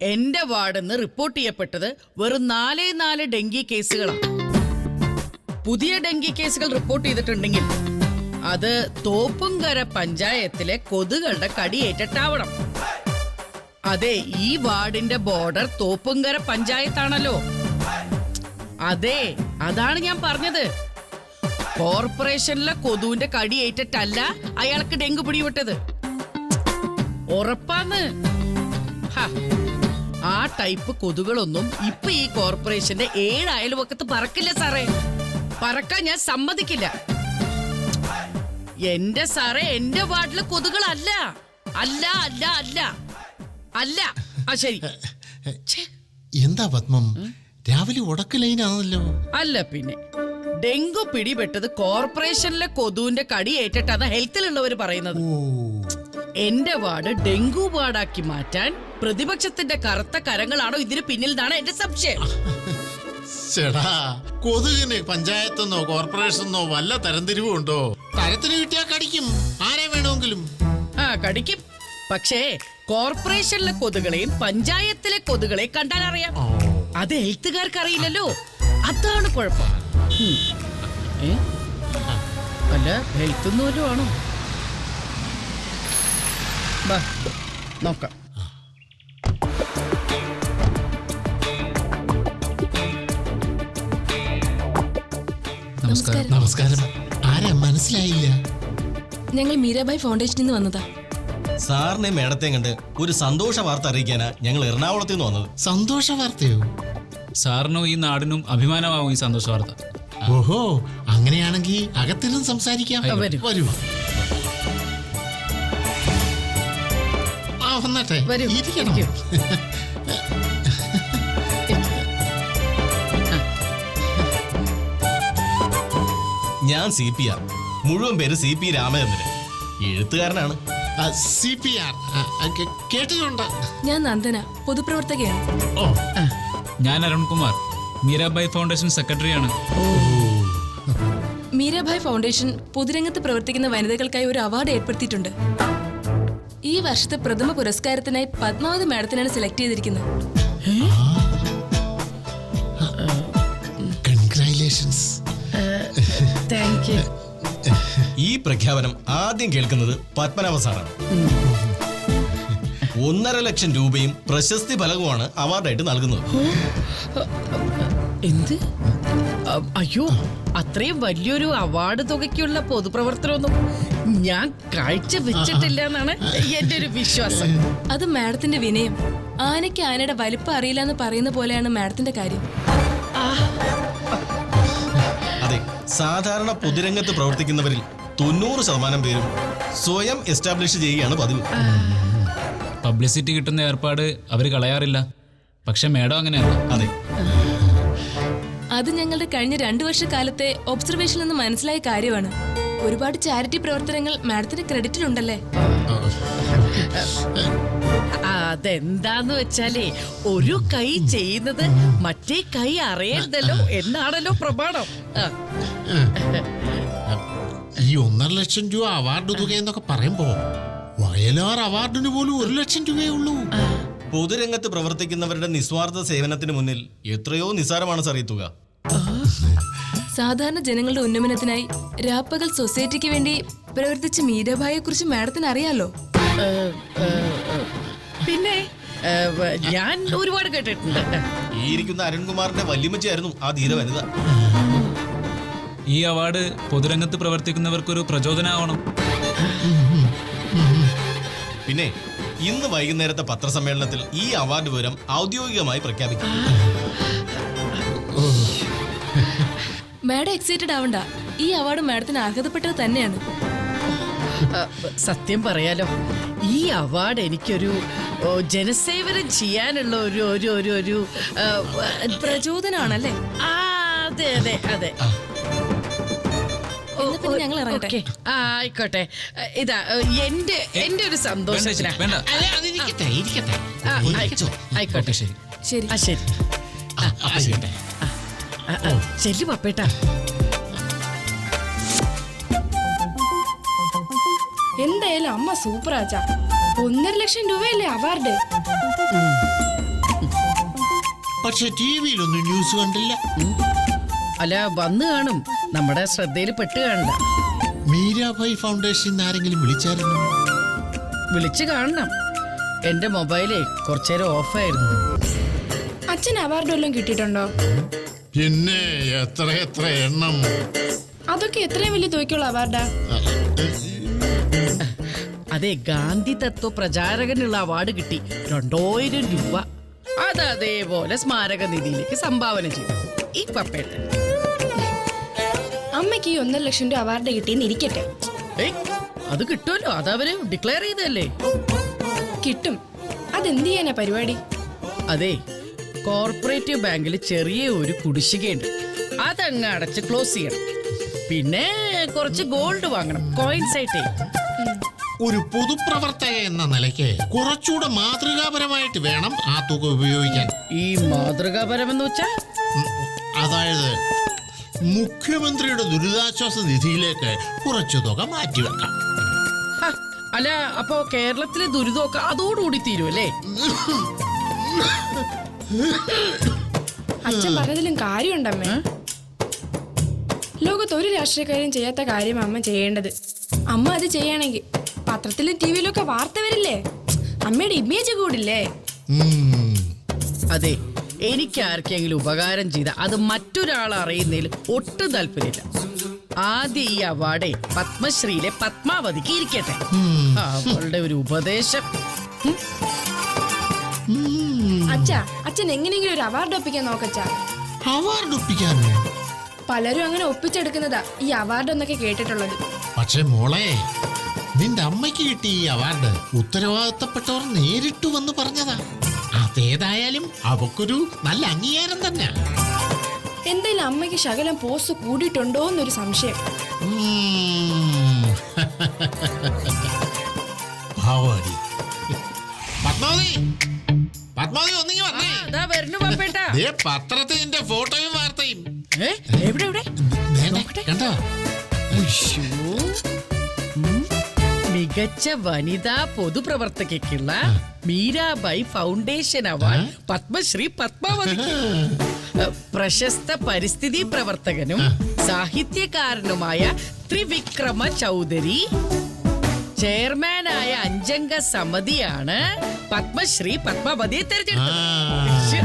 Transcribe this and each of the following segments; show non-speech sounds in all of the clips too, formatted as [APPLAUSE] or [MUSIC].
എന്റെ വാർഡെന്ന് റിപ്പോർട്ട് ചെയ്യപ്പെട്ടത് വെറും നാലേ നാല് ഡെങ്കി കേസുകളാണ് പുതിയ ഡെങ്കി കേസുകൾ റിപ്പോർട്ട് ചെയ്തിട്ടുണ്ടെങ്കിൽ അത് തോപ്പുംകര പഞ്ചായത്തിലെ കൊതുകളുടെ കടിയേറ്റിട്ടാവണം അതെ ഈ വാർഡിന്റെ ബോർഡർ തോപ്പുംകര പഞ്ചായത്താണല്ലോ. അതെ അതാണ് ഞാൻ പറഞ്ഞത്. കോർപ്പറേഷനിലെ കൊതുവിന്റെ കടിയേറ്റിട്ടല്ല അയാൾക്ക് ഡെങ്കു പിടിവിട്ടത് ഉറപ്പാന്ന്. ഹ, ആ ടൈപ്പ് കൊതുകളൊന്നും ഇപ്പൊ ഈ കോർപ്പറേഷന്റെ ഏഴ് അയൽവക്കത്ത് പറക്കില്ല സാറേ. പറക്കാൻ ഞാൻ സമ്മതിക്കില്ല. എന്റെ സാറേ എന്റെ വാർഡിലെ കൊതുകളല്ല. അല്ല അല്ല അല്ല. അല്ല. ആ ശരി. എന്താ പത്മം? രാവിലെ ഉടക്ക് ലൈനാണല്ലോ. അല്ല പിന്നെ. ഡെങ്കു പിടിപെട്ടത് കോർപ്പറേഷനിലെ കൊതുവിന്റെ കടി ഏറ്റിട്ടാണ് ഹെൽത്തിലുള്ളവർ പറയുന്നത്. എന്റെ വാർഡ് ഡെങ്കു വാർഡാക്കി മാറ്റാൻ പ്രതിപക്ഷത്തിന്റെ കറുത്ത കരങ്ങളാണോ ഇതിന് പിന്നിൽ നിന്നാണ് എന്റെ സംശയം. ചേടാ കൊതുകിന് പഞ്ചായത്തെന്നോ കോർപ്പറേഷനെന്നോ വല്ല തരംതിരിവും ഉണ്ടോ തരത്തിന് കിട്ടിയാ കടിക്കും. ആരെ വേണമെങ്കിലും? ആ കടിക്കും. പക്ഷേ കോർപ്പറേഷനിലെ കൊതുകളെയും പഞ്ചായത്തിലെ കൊതുകളെയും കണ്ടാൽ അറിയാം. അത് എഴുത്തുകാർക്ക് അറിയില്ലല്ലോ അതാണ് കുഴപ്പം. അല്ല ഹെൽത്ത് ആണോ നോക്കാം. നമസ്കാരം. നമസ്കാരം. ആരെ? മനസ്സിലായില്ല. ഞങ്ങൾ മീരാബായ് ഫൗണ്ടേഷനിൽ നിന്ന് വന്നതാ. സാറിനെ മേഡത്തെയും കണ്ട് ഒരു സന്തോഷ വാർത്ത അറിയിക്കാനാ ഞങ്ങൾ എറണാകുളത്ത് നിന്ന് വന്നത്. സന്തോഷ വാർത്തയോ? സാറിനും ഈ നാടിനും അഭിമാനമാവും ഈ സന്തോഷ വാർത്ത. ഓഹോ അങ്ങനെയാണെങ്കിൽ അകത്തിരുന്ന് സംസാരിക്കാം. വരൂ. വരൂ. ആ വന്നാട്ടെ. വരൂ. ഇരിക്കണം. ഇരിക്കൂ. ഞാൻ സി പി ആർ മുഴുവൻ പേര് സി പി രാമചന്ദ്രൻ. എഴുത്തുകാരനാണ്. സി പി ആർ കേട്ടിട്ടുണ്ട്. ഞാൻ നന്ദന പൊതുപ്രവർത്തകയാണ്. ഓ ഞാൻ അരുൺകുമാർ മീരാബായ് ഫൗണ്ടേഷൻ സെക്രട്ടറിയാണ്. മീരാബായ് ഫൗണ്ടേഷൻ പൊതുരംഗത്ത് പ്രവർത്തിക്കുന്ന വനിതകൾക്കായി ഒരു അവാർഡ് ഏർപ്പെടുത്തിയിട്ടുണ്ട്. ഈ വർഷത്തെ പ്രഥമ പുരസ്കാരത്തിനായി പത്മാവതി മാഡത്തിനാണ് സെലക്ട് ചെയ്തിരിക്കുന്നത്. പ്രഖ്യാപനം ആദ്യം കേൾക്കുന്നത് പത്മനാഭ സാറാണ്. ഒന്നര ലക്ഷം രൂപയും പ്രശസ്തി ഫലകവുമാണ് അവാർഡായിട്ട് നൽകുന്നത്. എന്ത്? അ, അയ്യോ അത്രയും വലിയൊരു അവാർഡ് തുകയ്ക്കുള്ള പൊതുപ്രവർത്തനമൊന്നും ഞാൻ കാഴ്ച വെച്ചിട്ടില്ല എന്നാണ് എന്റെ ഒരു വിശ്വാസം. അത് മാഡത്തിന്റെ വിനയം. ആനയ്ക്ക് ആനയുടെ വലിപ്പം അറിയില്ല എന്ന് പറയുന്ന പോലെയാണ് മാഡത്തിന്റെ കാര്യം. അതെ സാധാരണ പൊതുരംഗത്ത് പ്രവർത്തിക്കുന്നവരിൽ തൊണ്ണൂറ് ശതമാനം പേരും സ്വയം എസ്റ്റാബ്ലിഷ് ചെയ്യുകയാണ് പതിവ്. പബ്ലിസിറ്റി കിട്ടുന്ന ഏർപ്പാട് അവർ കളയാറില്ല. പക്ഷെ മേഡം അങ്ങനെയല്ല. അതെ. അത് ഞങ്ങളുടെ കഴിഞ്ഞ രണ്ടു വർഷക്കാലത്തെ ഒബ്സർവേഷനിൽ നിന്ന് മനസ്സിലായ കാര്യമാണ്. ഒരുപാട് ചാരിറ്റി പ്രവർത്തനങ്ങൾ മാഡത്തിന് ക്രെഡിറ്റിലുണ്ടല്ലേ അതെന്താന്ന് വെച്ചാലേ ഒരു കൈ ചെയ്യുന്നത് മറ്റേ കൈ അറിയരുതല്ലോ എന്നാണല്ലോ പ്രമാണം. ഈ ഒന്നര ലക്ഷം രൂപ അവാർഡ് തുക എന്നൊക്കെ പറയുമ്പോ വയലാർ അവാർഡിന് പോലും ഒരു ലക്ഷം രൂപയേ ഉള്ളൂ. പൊതുരംഗത്ത് പ്രവർത്തിക്കുന്നവരുടെ നിസ്വാർത്ഥ സേവനത്തിന് മുന്നിൽ എത്രയോ നിസ്സാരമാണ് സാർ ഈ തുക. സാധാരണ ജനങ്ങളുടെ ഉന്നമനത്തിനായി രാപ്പകൽ സൊസൈറ്റിക്ക് വേണ്ടി പ്രവർത്തിച്ച മീരാഭായെ കുറിച്ച് മാഡത്തിന് അറിയാലോ. പിന്നെ ഞാൻ ഒരുപാട് കേട്ടിട്ടുണ്ട്. ഈ ഇരിക്കുന്ന അരുൺകുമാറിന്റെ വല്യമ്മച്ചായിരുന്നു ആ ധീര വനിത ഈ അവാർഡ് പൊതുരംഗത്ത് പ്രവർത്തിക്കുന്നവർക്കൊരു പ്രചോദനമാവണം പിന്നെ ഇന്ന് വൈകുന്നേരത്തെ പത്രസമ്മേളനത്തിൽ ഈ അവാർഡ് വിവരം ഔദ്യോഗികമായി പ്രഖ്യാപിക്കും. മാഡം എക്സൈറ്റഡ് ആവണ്ട. ഈ അവാർഡ് മാഡത്തിന് അർഹതപ്പെട്ടത് തന്നെയാണ്. സത്യം പറയാലോ ഈ അവാർഡ് എനിക്കൊരു ജനസേവനം ചെയ്യാനുള്ള ഒരു ഒരു ഒരു ഒരു പ്രചോദനമാണല്ലേ ആ, അതെ അതെ അതെ. എന്നാ പിന്നെ ഞങ്ങൾ ഇറങ്ങട്ടെ. ആ, ആയിക്കോട്ടെ. ഇതാ എന്റെ എന്റെ ഒരു സന്തോഷം സന്തോഷത്തിനാ. വേണ്ട അല്ല അതിരിക്കട്ടെ ഇരിക്കട്ടെ ആ, ആയിക്കോട്ടെ. ശരി. ശരി. ആ ശരി. അപ്പൊ. ആ, ആ, ചെല്ലു പപ്പേട്ടാ. എന്തായാലും അമ്മ സൂപ്പർ ആച്ചാ ഒന്നര ലക്ഷം രൂപയല്ലേ അവാർഡ്? പക്ഷെ ടി വിയിലൊന്നും ന്യൂസ് കണ്ടില്ല. അല്ല വന്ന് കാണും. നമ്മുടെ ശ്രദ്ധയിൽ പെട്ട് കാണണ്ട. മീരാഭായ് ഫൗണ്ടേഷൻ ആരെങ്കിലും വിളിച്ചായിരുന്നു? വിളിച്ചു കാണണം. എന്റെ മൊബൈലേ കുറച്ചേരം ഓഫായിരുന്നു. അച്ഛൻ അവാർഡ് വല്ലതും കിട്ടിയിട്ടുണ്ടോ? പിന്നെ എത്ര എത്ര എണ്ണം? അതൊക്കെ എത്രയും വലിയ തുകയ്ക്കുള്ള അവാർഡാ അതെ ഗാന്ധി തത്വ പ്രചാരകനുള്ള അവാർഡ് കിട്ടി. രണ്ടായിരം രൂപ. അത് അതേപോലെ സ്മാരക നിധിയിലേക്ക് സംഭാവന ചെയ്തു. ഈ പപ്പേട്ടൻ. അമ്മയ്ക്ക് ഈ ഒന്നര ലക്ഷം രൂപ അവാർഡ് കിട്ടിയെന്ന് ഇരിക്കട്ടെ. ഏയ് അത് കിട്ടുമല്ലോ. അവർ ഡിക്ലെയർ ചെയ്തല്ലേ കിട്ടും. അതെന്ത് ചെയ്യാനാ പരിപാടി? അതെ കോർപ്പറേറ്റീവ് ബാങ്കിൽ ചെറിയ ഒരു കുടിശ്ശികയുണ്ട്. അതങ്ങ് അടച്ച് ക്ലോസ് ചെയ്യണം. പിന്നെ കുറച്ച് ഗോൾഡ് വാങ്ങണം. കോയിൻസ് ആയിട്ടേ. ഒരു പൊതുപ്രവർത്തക എന്ന നിലയ്ക്ക് കുറച്ചുകൂടെ മാതൃകാപരമായിട്ട് വേണം ആ തുക ഉപയോഗിക്കാൻ. ഈ മാതൃകാപരമെന്ന് വെച്ചാ? ഉം, അതായത് മുഖ്യമന്ത്രിയുടെ ദുരിതാശ്വാസ നിധിയിലേക്ക് കുറച്ചു തുക മാറ്റിവെക്കാം. അല്ല അപ്പോ കേരളത്തിലെ ദുരിതമൊക്കെ അതോടുകൂടി തീരുമല്ലേ അച്ഛൻ പറഞ്ഞതിലും കാര്യമുണ്ടമ്മേ ലോകത്ത് ഒരു രാഷ്ട്രീയക്കാരും ചെയ്യാത്ത കാര്യം അമ്മ ചെയ്യേണ്ടത്. അമ്മ അത് ചെയ്യണമെങ്കിൽ പത്രത്തിലും ടി വിയിലും ഒക്കെ വാർത്ത വരില്ലേ? അമ്മയുടെ ഇമേജ് കൂടില്ലേ? അതെ. എനിക്ക് ആർക്കെങ്കിലും ഉപകാരം ചെയ്ത അത് മറ്റൊരാൾ അറിയുന്നതിൽ ഒട്ടും താല്പര്യമില്ല. ആദ്യം ഈ അവാർഡേ പത്മശ്രീയിലെ പത്മാവതിക്ക് ഇരിക്കട്ടെ. അവളുടെ ഒരു ഉപദേശം. അച്ഛാ അച്ഛൻ എങ്ങനെയെങ്കിലും ഒരു അവാർഡ് ഒപ്പിക്കാൻ നോക്കച്ചാ അവാർഡ് ഒപ്പിക്കാനോ? പലരും അങ്ങനെ ഒപ്പിച്ചെടുക്കുന്നതാ ഈ അവാർഡ് എന്നൊക്കെ കേട്ടിട്ടുള്ളത്. പക്ഷേ മോളെ നിന്റെ അമ്മയ്ക്ക് കിട്ടിയ ഈ അവാർഡ് ഉത്തരവാദിത്തപ്പെട്ടവർ നേരിട്ട് വന്ന് പറഞ്ഞതാ. അതേതായാലും അവക്കൊരു നല്ല അംഗീകാരം തന്നെ എന്തായാലും അമ്മയ്ക്ക് ശകലം പോസ്റ്റ് കൂടിയിട്ടുണ്ടോ എന്നൊരു സംശയം [LAUGHS] ഭാവാടി. പത്മാവതി പത്മാവതി ഒന്നിങ്ങി വന്നേ. അതാ വരുന്നു പപ്പേട്ട. ദേ പത്രത്തിൽ നിന്റെ ഫോട്ടോയും വാർത്തയും. ഏ, മികച്ച വനിതാ പൊതുപ്രവർത്തകയ്ക്കുള്ള മീരാബായി ഫൗണ്ടേഷൻ അവാർഡ് പത്മശ്രീ പത്മാവതി പ്രശസ്ത പരിസ്ഥിതി പ്രവർത്തകനും സാഹിത്യകാരനുമായ ത്രിവിക്രമ ചൗധരി. ചെയർമാനായ അഞ്ചംഗ സമിതിയാണ് പത്മശ്രീ പത്മാവതിയെ തെരഞ്ഞെടുത്തത്.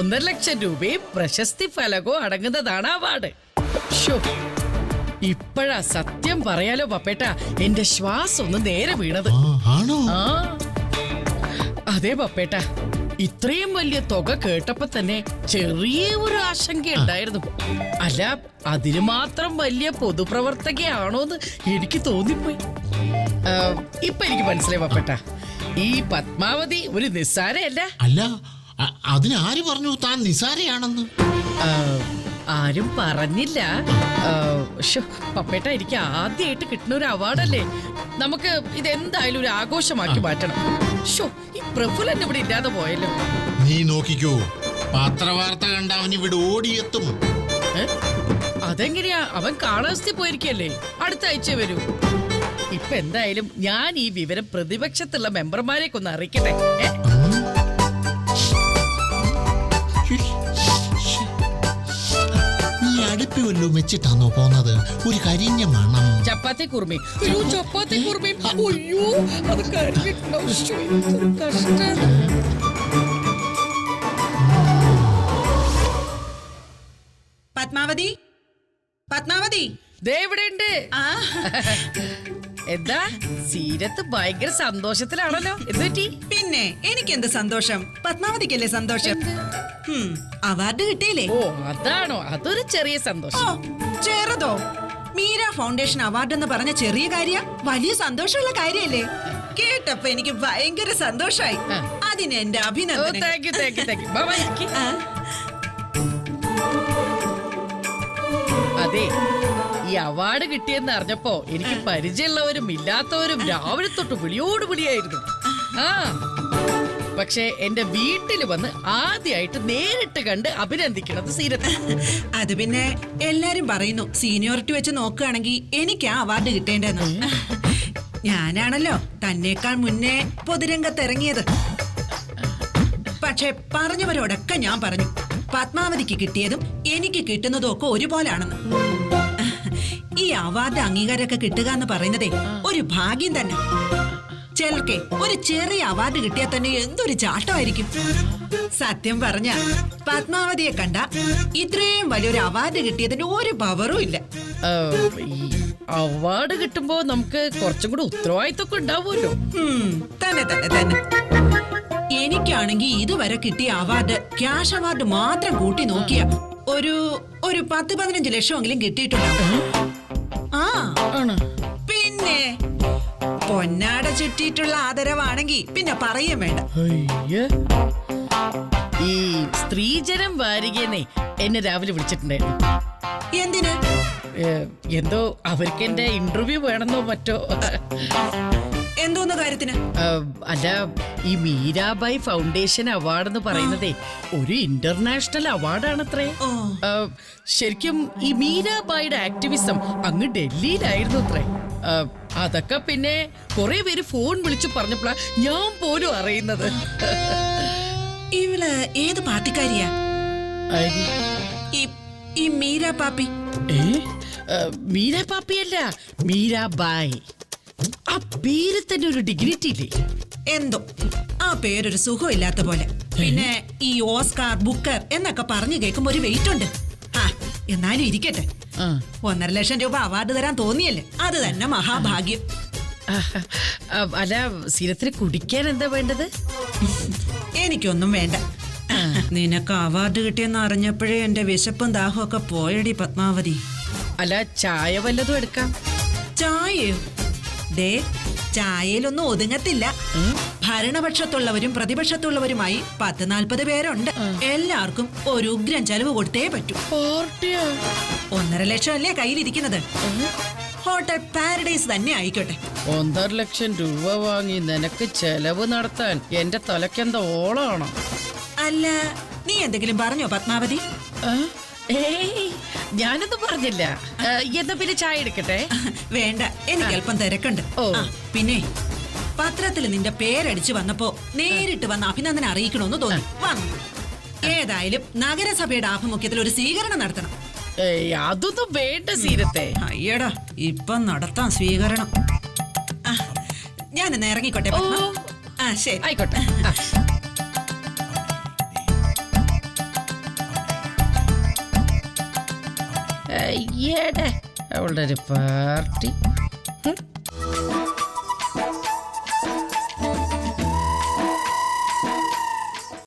ഒന്നര ലക്ഷം രൂപയും പ്രശസ്തി ഫലകവും അടങ്ങുന്നതാണ് അവാർഡ്. ഇപ്പോഴാ സത്യം പറയാലോ പപ്പേട്ട. എന്റെ ശ്വാസം ഒന്ന് നേരെ വീണത്. ആണോ? ആ. അതെ പപ്പേട്ട. ഇത്രയും വലിയ തുക കേട്ടപ്പോ തന്നെ ചെറിയ ഒരു ആശങ്ക ഉണ്ടായിരുന്നു അല്ല അതിന് മാത്രം വലിയ പൊതുപ്രവർത്തകയാണോന്ന് എനിക്ക് തോന്നിപ്പോയി. ഇപ്പൊ എനിക്ക് മനസ്സിലായി പപ്പേട്ട. ഈ പത്മാവതി ഒരു നിസ്സാരയല്ല. അല്ല അതിനാര് പറഞ്ഞു താൻ നിസാരയാണെന്ന് ആരും പറഞ്ഞില്ല. പപ്പേട്ട എനിക്ക് ആദ്യമായിട്ട് കിട്ടുന്ന ഒരു അവാർഡല്ലേ. നമുക്ക് ഇത് എന്തായാലും ഒരു ആഘോഷമാക്കി മാറ്റണം. ഷോ ഈ പ്രഫുലൻ ഇവിടെ ഇല്ലാതെ പോയല്ലോ. നീ നോക്കിക്കോ പത്രവാർത്ത കണ്ട അവൻ ഇവിടെ ഓടിയെത്തും? അതെങ്ങനെയാ? അവൻ കാണാസ്തി പോയിരിക്കല്ലേ? അടുത്ത ആഴ്ച വരൂ. ഇപ്പൊ എന്തായാലും ഞാൻ ഈ വിവരം പ്രതിപക്ഷത്തുള്ള മെമ്പർമാരെ ഒന്ന് അറിയിക്കട്ടെ. അടുപ്പി വല്ലതും വെച്ചിട്ടാണോ പോന്നത്? ഒരു കരിഞ്ഞ മണം. ചപ്പാത്തി കുർമി അയ്യോ ചപ്പാത്തി കുർമി അയ്യോ അത് കരിഞ്ഞിട്ടുണ്ടാവും. ശ്ശോ, എന്തൊരു കഷ്ടം. പത്മാവതി? പത്മാവതി? ദേ ഇവിടെയുണ്ട്. ആ. എന്താ? സീരത്ത് ഭയങ്കര സന്തോഷത്തിലാണല്ലോ. എന്ത് പിന്നെ എനിക്ക് എന്ത് സന്തോഷം? പത്മാവതിക്കല്ലേ സന്തോഷം? അവാർഡ് കിട്ടിയില്ലേ? ഓ അതാണോ? അതൊരു ചെറിയ സന്തോഷം. ചെറുതോ? മീര ഫൗണ്ടേഷൻ അവാർഡ് എന്ന് പറഞ്ഞ ചെറിയ കാര്യ? വലിയ സന്തോഷമുള്ള കാര്യല്ലേ? കേട്ടപ്പോ എനിക്ക് ഭയങ്കര സന്തോഷായി. അതിന് എന്റെ അഭിനന്ദനം അതെ. ഈ അവാർഡ് കിട്ടിയെന്ന് അറിഞ്ഞപ്പോ എനിക്ക് പരിചയമുള്ളവരും ഇല്ലാത്തവരും രാവിലെ തൊട്ട് വിളിയോട് വിളിയായിരുന്നു. ആ പക്ഷെ എന്റെ വീട്ടിൽ വന്ന് ആദ്യമായിട്ട് നേരിട്ട് കണ്ട് അഭിനന്ദിക്കണത് സീരത്ത്. അത് പിന്നെ എല്ലാരും പറയുന്നു സീനിയോറിറ്റി വെച്ച് നോക്കുകയാണെങ്കിൽ എനിക്ക് ആ അവാർഡ് കിട്ടേണ്ടെന്ന്. ഞാനാണല്ലോ തന്നെക്കാൾ മുന്നേ പൊതുരംഗത്ത് ഇറങ്ങിയത് പക്ഷെ പറഞ്ഞവരോടൊക്കെ ഞാൻ പറഞ്ഞു പത്മാവതിക്ക് കിട്ടിയതും എനിക്ക് കിട്ടുന്നതും ഒക്കെ ഒരുപോലാണെന്ന്. ഈ അവാർഡ് അംഗീകാരമൊക്കെ കിട്ടുക എന്ന് പറയുന്നതേ ഒരു ഭാഗ്യം തന്നെ. ചിലർക്കെ ഒരു ചെറിയ അവാർഡ് കിട്ടിയാൽ തന്നെ എന്തൊരു ചാട്ടമായിരിക്കും. സത്യം പറഞ്ഞ പത്മാവതിയെ കണ്ട ഇത്രയും വലിയൊരു അവാർഡ് കിട്ടിയതിന് ഒരു പവറും ഇല്ല. അവാർഡ് കിട്ടുമ്പോ നമുക്ക് കുറച്ചും കൂടെ ഉത്തരവാദിത്തൊക്കെ ഉണ്ടാവുമല്ലോ. തന്നെ തന്നെ തന്നെ. എനിക്കാണെങ്കിൽ ഇതുവരെ കിട്ടിയ അവാർഡ് ക്യാഷ് അവാർഡ് മാത്രം കൂട്ടി നോക്കിയ ഒരു ഒരു പത്ത് പതിനഞ്ച് ലക്ഷമെങ്കിലും കിട്ടിയിട്ടുണ്ടാവും. ആണ്. പിന്നെ പൊന്നാട ചുറ്റിയിട്ടുള്ള ആദരവാണെങ്കിൽ പിന്നെ പറയും വേണ്ട. അയ്യ. ഈ സ്ത്രീജനം വാരികനെ എന്നെ രാവിലെ വിളിച്ചിട്ടുണ്ടായിരുന്നു. എന്തിന്? ഏ, എന്തോ അവർക്ക് എന്റെ ഇന്റർവ്യൂ വേണമെന്നോ മറ്റോ. എന്തോന്ന് കാര്യത്തിന്? അല്ല ഈ മീരാബായി ഫൗണ്ടേഷൻ അവാർഡ് എന്ന് പറയുന്നതേ ഒരു ഇന്റർനാഷണൽ അവാർഡാണത്രേ. ശരിക്കും ഈ മീരാബായിയുടെ ആക്ടിവിസം അങ്ങ് ഡൽഹിയിലായിരുന്നു അത്രേ അതൊക്കെ പിന്നെ കുറെ പേര് ഫോൺ വിളിച്ചു പറഞ്ഞപ്പോഴാ ഞാൻ പോലും അറിയുന്നത്. ഇവൾ ഏത് പാർട്ടിക്കാരിയാ. ഈ മീര പാപ്പി. മീര പാപ്പിയല്ല മീരാബായ്. ആ പേര് തന്നെ ഒരു ഡിഗ്നിറ്റി ഇല്ലേ? എന്തോ. ആ പേരൊരു സുഖമില്ലാത്ത പോലെ. പിന്നെ ഈ ഓസ്കാർ ബുക്കർ എന്നൊക്കെ പറഞ്ഞു കേൾക്കുമ്പോ ഒരു വെയിറ്റ് ഉണ്ട്. ആ എന്നാലും ഇരിക്കട്ടെ. ആ. ഒന്നര ലക്ഷം രൂപ അവാർഡ് തരാൻ തോന്നിയല്ലേ? അത് തന്നെ മഹാഭാഗ്യം. ആ, അല്ല സീരത്തിന് കുടിക്കാൻ എന്താ വേണ്ടത്? എനിക്കൊന്നും വേണ്ട. നിനക്ക് അവാർഡ് കിട്ടിയെന്ന് അറിഞ്ഞപ്പോഴേ എന്റെ വിശപ്പും ദാഹവും ഒക്കെ പോയടി പത്മാവതി. അല്ല ചായ വല്ലതും എടുക്കാം. ചായയോ? ദേ ചായയിലൊന്നും ഒതുങ്ങത്തില്ല. ഭരണപക്ഷത്തുള്ളവരും പ്രതിപക്ഷത്തുള്ളവരുമായി പത്ത് നാൽപ്പത് പേരുണ്ട് എല്ലാവർക്കും ഒരു ഉഗ്രം ചെലവ് കൊടുത്തേ പറ്റൂ. ഒന്നര ലക്ഷം അല്ലേ കയ്യിലിരിക്കുന്നത് ഹോട്ടൽ പാരഡൈസ് തന്നെ ആയിക്കോട്ടെ. ഒന്നര ലക്ഷം രൂപ വാങ്ങി നിനക്ക് ചെലവ് നടത്താൻ എന്റെ തലക്കെന്താ ഓളാണോ? അല്ല നീ എന്തെങ്കിലും പറഞ്ഞോ പത്മാവതി? ഏയ് ഞാനൊന്നും പറഞ്ഞില്ല. എന്താ എന്നാ പിന്നെ ചായ എടുക്കട്ടെ? വേണ്ട എനിക്ക് അല്പം തിരക്കുണ്ട്. ഓ. പിന്നെ പത്രത്തിൽ നിന്റെ പേരടിച്ചു വന്നപ്പോ നേരിട്ട് വന്ന് അഭിനന്ദനം അറിയിക്കണമെന്ന് തോന്നി. വന്നു. ഏതായാലും നഗരസഭയുടെ ആഭിമുഖ്യത്തിൽ ഒരു സ്വീകരണം നടത്തണം. അതൊന്നും വേണ്ട സീരത്തെ അയ്യടാ ഇപ്പൊ നടത്താം സ്വീകരണം. ഞാൻ ഞാനിന്ന് ഇറങ്ങിക്കോട്ടെ. ആ ശരി. ആയിക്കോട്ടെ. അയ്യേടെ അവളുടെ ഒരു പാർട്ടി.